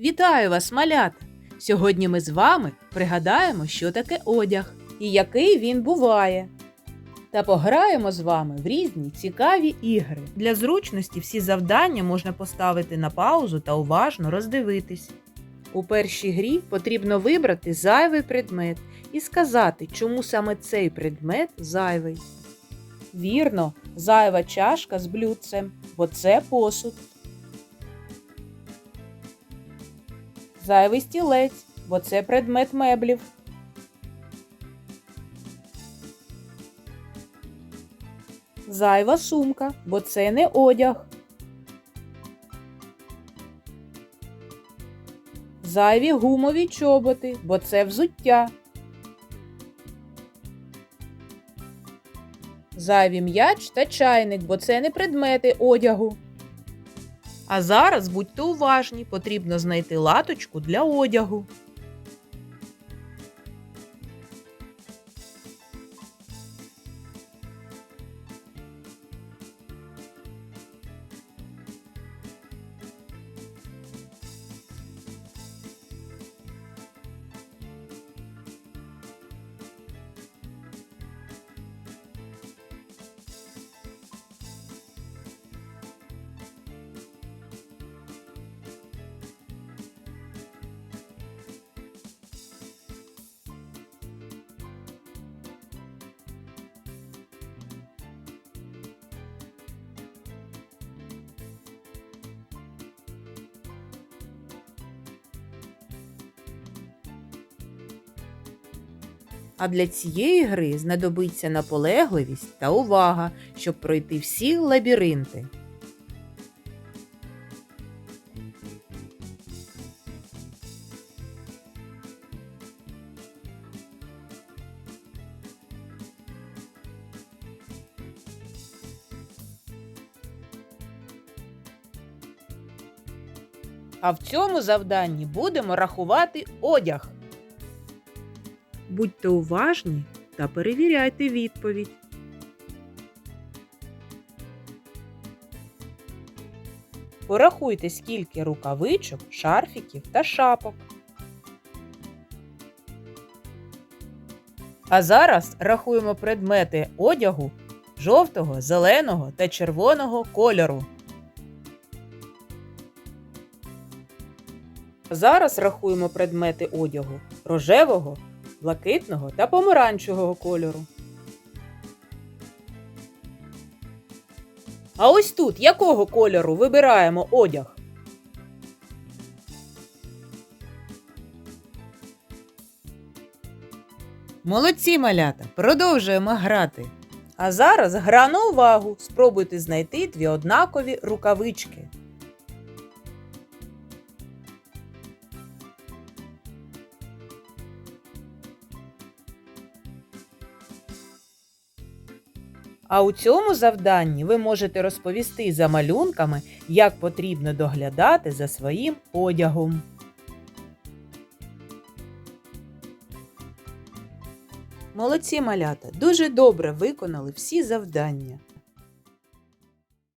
Вітаю вас, малята! Сьогодні ми з вами пригадаємо, що таке одяг і який він буває. Та пограємо з вами в різні цікаві ігри. Для зручності всі завдання можна поставити на паузу та уважно роздивитись. У першій грі потрібно вибрати зайвий предмет і сказати, чому саме цей предмет зайвий. Вірно, зайва чашка з блюдцем, бо це посуд. Зайвий стілець, бо це предмет меблів. Зайва сумка, бо це не одяг. Зайві гумові чоботи, бо це взуття. Зайві м'яч та чайник, бо це не предмети одягу. А зараз будьте уважні, потрібно знайти латочку для одягу. А для цієї гри знадобиться наполегливість та увага, щоб пройти всі лабіринти. А в цьому завданні будемо рахувати одяг. Будьте уважні та перевіряйте відповідь. Порахуйте, скільки рукавичок, шарфіків та шапок. А зараз рахуємо предмети одягу жовтого, зеленого та червоного кольору. Зараз рахуємо предмети одягу рожевого, блакитного та помаранчевого кольору. А ось тут якого кольору вибираємо одяг? Молодці малята! Продовжуємо грати. А зараз гра на увагу. Спробуйте знайти дві однакові рукавички. А у цьому завданні ви можете розповісти за малюнками, як потрібно доглядати за своїм одягом. Молодці малята дуже добре виконали всі завдання.